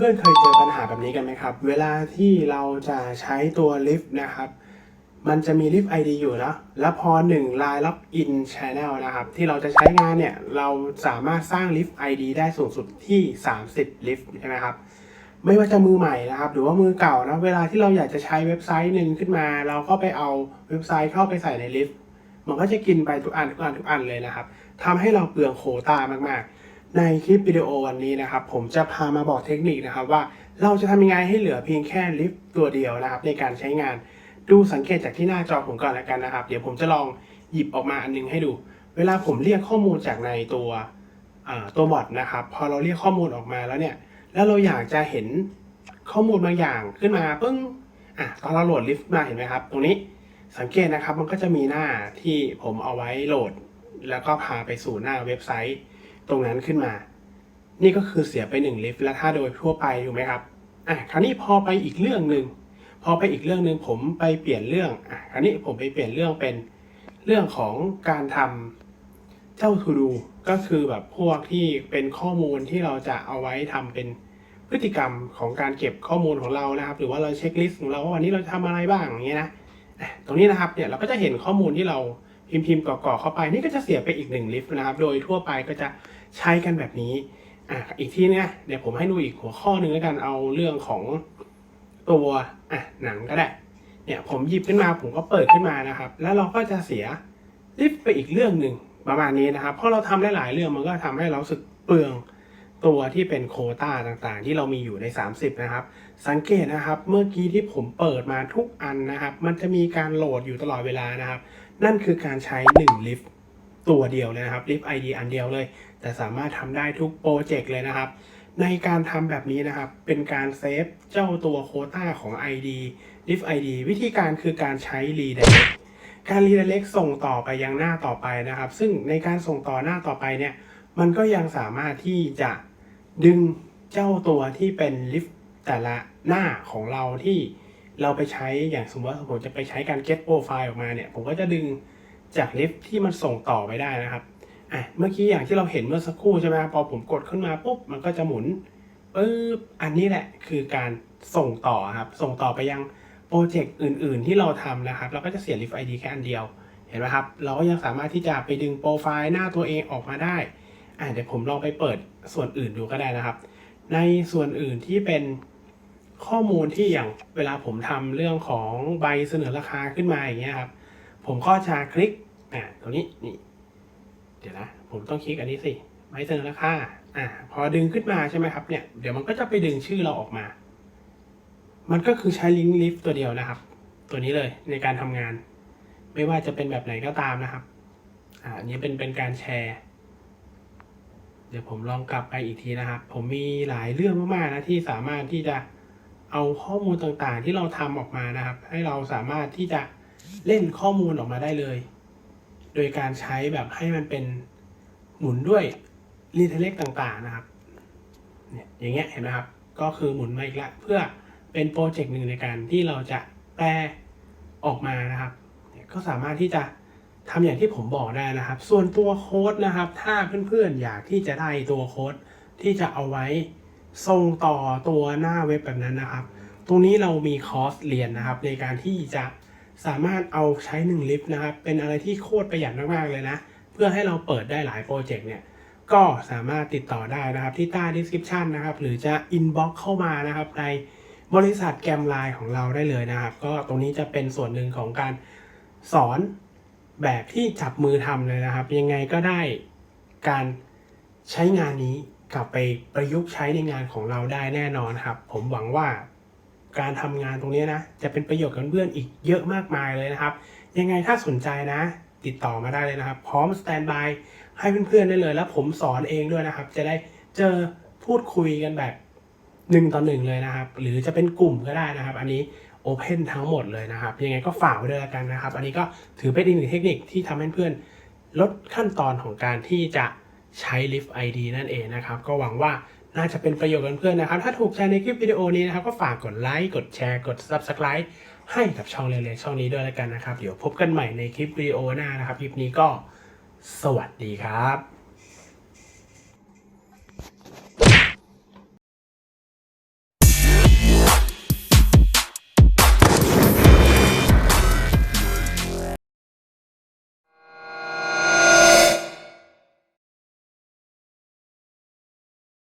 เพื่อนเคยเจอปัญหาแบบนี้กันไหมครับ เวลาที่เราจะใช้ตัวลิฟต์นะครับ มันจะมีลิฟต์ ID อยู่นะแล้วพอ1 Line Login Channel นะครับ ที่เราจะใช้งานเนี่ย เราสามารถสร้างลิฟต์ ID ได้สูงสุดที่ 30 ลิฟต์ใช่ไหมครับ ไม่ว่าจะมือใหม่นะครับ หรือว่ามือเก่านะ เวลาที่เราอยากจะใช้เว็บไซต์หนึ่งขึ้นมา เราก็ไปเอาเว็บไซต์เข้าไปใส่ในลิฟต์ มันก็จะกินไปทุกอันทุกอันทุกอันเลยนะครับทำให้เราเปลืองโคต้ามากๆ ในคลิปวิดีโอวันนี้นะครับผมจะพามาบอกเทคนิคนะครับว่าเราจะทำยังไงให้เหลือเพียงแค่ลิฟต์ตัวเดียวนะครับในการใช้งานดูสังเกตจากที่หน้าจอผมก่อนแล้วกันนะครับ เดี๋ยวผมจะลองหยิบออกมาอันนึงให้ดู เวลาผมเรียกข้อมูลจากในตัวตัวบอทนะครับพอเราเรียกข้อมูลออกมาแล้วเนี่ยแล้วเราอยากจะเห็นข้อมูลบางอย่างขึ้นมาปึ้งอะตอนเราโหลดลิฟต์มาเห็นไหมครับ ตรงนี้สังเกตนะครับมันก็จะมีหน้าที่ผมเอาไว้โหลด แล้วก็พาไปสู่หน้าเว็บไซต์ ตรงนั้นขึ้นมา นี่ก็คือเสียไปหนึ่งลิฟต์แล้วถ้าโดยทั่วไปถูกไหมครับอะคราวนี้พอไปอีกเรื่องหนึ่งพอไปอีกเรื่องหนึ่งผมไปเปลี่ยนเรื่องอะคราวนี้ผมไปเปลี่ยนเรื่องเป็นเรื่องของการทำเจ้า to do ก็คือแบบพวกที่เป็นข้อมูลที่เราจะเอาไว้ทำเป็นพฤติกรรมของการเก็บข้อมูลของเรานะครับ หรือว่าเราเช็คลิสต์ของเราว่าวันนี้เราจะทำอะไรบ้างอย่างเงี้ยนะตรงนี้นะครับเนี่ยเราก็จะเห็นข้อมูลที่เรา พิมพ์พิมพ์ๆก่อกๆเข้าไปนี่ก็จะเสียไปอีกหนึ่งลิฟต์นะครับ โดยทั่วไปก็จะใช้กันแบบนี้อะอีกที่เนี่ยเดี๋ยวผมให้ดูอีกหัวข้อหนึ่งแล้วกันเอาเรื่องของตัวอะหนังก็ได้เนี่ยผมหยิบขึ้นมาผมก็เปิดขึ้นมานะครับ แล้วเราก็จะเสียลิฟต์ไปอีกเรื่องหนึ่งประมาณนี้นะครับเพราะเราทำได้หลายเรื่องมันก็ทำให้เราสึกเปลือง ตัวที่เป็นโคต้าต่างๆ ที่เรามีอยู่ใน 30 นะครับ สังเกตนะครับเมื่อกี้ที่ผมเปิดมาทุกอันนะครับ มันจะมีการโหลดอยู่ตลอดเวลานะครับ นั่นคือการใช้ 1 ลิฟต์ตัวเดียวเลยนะครับลิฟต์ ID อันเดียวเลย แต่สามารถทำได้ทุกโปรเจกต์เลยนะครับ ในการทำแบบนี้นะครับ เป็นการเซฟเจ้าตัวโคต้าของ ID lift ID วิธีการคือการใช้ redirect การ redirect ส่งต่อไปยังหน้าต่อไปนะครับ ซึ่งในการส่งต่อหน้าต่อไปเนี่ยมันก็ยังสามารถที่จะ ดึงเจ้าตัวที่เป็น lift แต่ละหน้าของเราที่เราไปใช้อย่างสมมติว่าผมจะไปใช้การ get profile ออกมาเนี่ย ผมก็จะดึงจาก lift ที่มันส่งต่อไปได้นะครับอะเมื่อกี้อย่างที่เราเห็นเมื่อสักครู่ใช่ไหมครับพอผมกดขึ้นมาปุ๊บมันก็จะหมุนปึ๊บอันนี้แหละคือการส่งต่อครับ ส่งต่อไปยังโปรเจกต์อื่น ๆ ที่เราทำนะครับ เราก็จะเสีย Lift ID แค่อันเดียว เห็นไหมครับ เราก็ยังสามารถที่จะไปดึงโปรไฟล์หน้าตัวเองออกมาได้ อะเดี๋ยวผมลองไปเปิดส่วนอื่นดูก็ได้นะครับ ในส่วนอื่นที่เป็นข้อมูลที่อย่างเวลาผมทำเรื่องของใบเสนอราคาขึ้นมาอย่างเงี้ยครับ ผมก็จะคลิกอะตรงนี้นี่ เดี๋ยวนะผมต้องคลิกอันนี้สิไม่เสนอราคาอะพอดึงขึ้นมาใช่ไหมครับเนี่ยเดี๋ยวมันก็จะไปดึงชื่อเราออกมา มันก็คือใช้ลิงก์ลิฟต์ตัวเดียวนะครับ ตัวนี้เลยในการทำงาน ไม่ว่าจะเป็นแบบไหนก็ตามนะครับอ่าอันนี้เป็นเป็นการแชร์ ดี๋ยวผมลองกลับไปอีกทีนะครับ ผมมีหลายเรื่องมากๆนะที่สามารถที่จะเอาข้อมูลต่างๆ ที่เราทำออกมานะครับ ให้เราสามารถที่จะเล่นข้อมูลออกมาได้เลย โดยการใช้แบบให้มันเป็นหมุนด้วยรีเทเล็กต่างๆนะครับ เนี่ยอย่างเงี้ยเห็นไหมครับ ก็คือหมุนมาอีกล้วเพื่อเป็นโปรเจกต์หนึ่งในการที่เราจะแปลออกมานะครับ ก็สามารถที่จะ ทำอย่างที่ผมบอกได้นะครับ ส่วนตัวโค้ดนะครับ ถ้าเพื่อนๆอยากที่จะได้ตัวโค้ดที่จะเอาไว้ส่งต่อตัวหน้าเว็บแบบนั้นนะครับ ตรงนี้เรามีคอร์สเรียนนะครับ ในการที่จะสามารถเอาใช้1ลิฟต์นะครับ เป็นอะไรที่โคตรประหยัดมากๆเลยนะ เพื่อให้เราเปิดได้หลายโปรเจกต์เนี่ย ก็สามารถติดต่อได้นะครับ ที่ใต้ description นะครับ หรือจะ inbox เข้ามานะครับ ในบริษัทแกมไลน์ของเราได้เลยนะครับ ก็ตรงนี้จะเป็นส่วนหนึ่งของการสอน แบบที่จับมือทำเลยนะครับ ยังไงก็ได้การใช้งานนี้กลับไปประยุกต์ใช้ในงานของเราได้แน่นอนครับ ผมหวังว่าการทำงานตรงนี้นะ จะเป็นประโยชน์กับเพื่อนอีกเยอะมากมายเลยนะครับ ยังไงถ้าสนใจนะ ติดต่อมาได้เลยนะครับ พร้อมสแตนบายให้เพื่อนๆได้เลย แล้วผมสอนเองด้วยนะครับ จะได้เจอพูดคุยกันแบบ หนึ่งต่อหนึ่งเลยนะครับ หรือจะเป็นกลุ่มก็ได้นะครับ อันนี้โอเพนทั้งหมดเลยนะครับ ยังไงก็ฝากไว้ด้วยละกันนะครับ อันนี้ก็ถือเป็นอีกหนึ่งเทคนิคที่ทำให้เพื่อนลดขั้นตอนของการที่จะใช้ Lift ID นั่นเองนะครับ ก็หวังว่าน่าจะเป็นประโยชน์กับเพื่อนนะครับ ถ้าถูกใจในคลิปวิดีโอนี้นะครับ ก็ฝากกดไลค์ กดแชร์ กด Subscribe ให้กับช่องเล็กๆช่องนี้ด้วยแล้วกันนะครับ เดี๋ยวพบกันใหม่ในคลิปวิดีโอหน้านะครับ คลิปนี้ก็สวัสดีครับ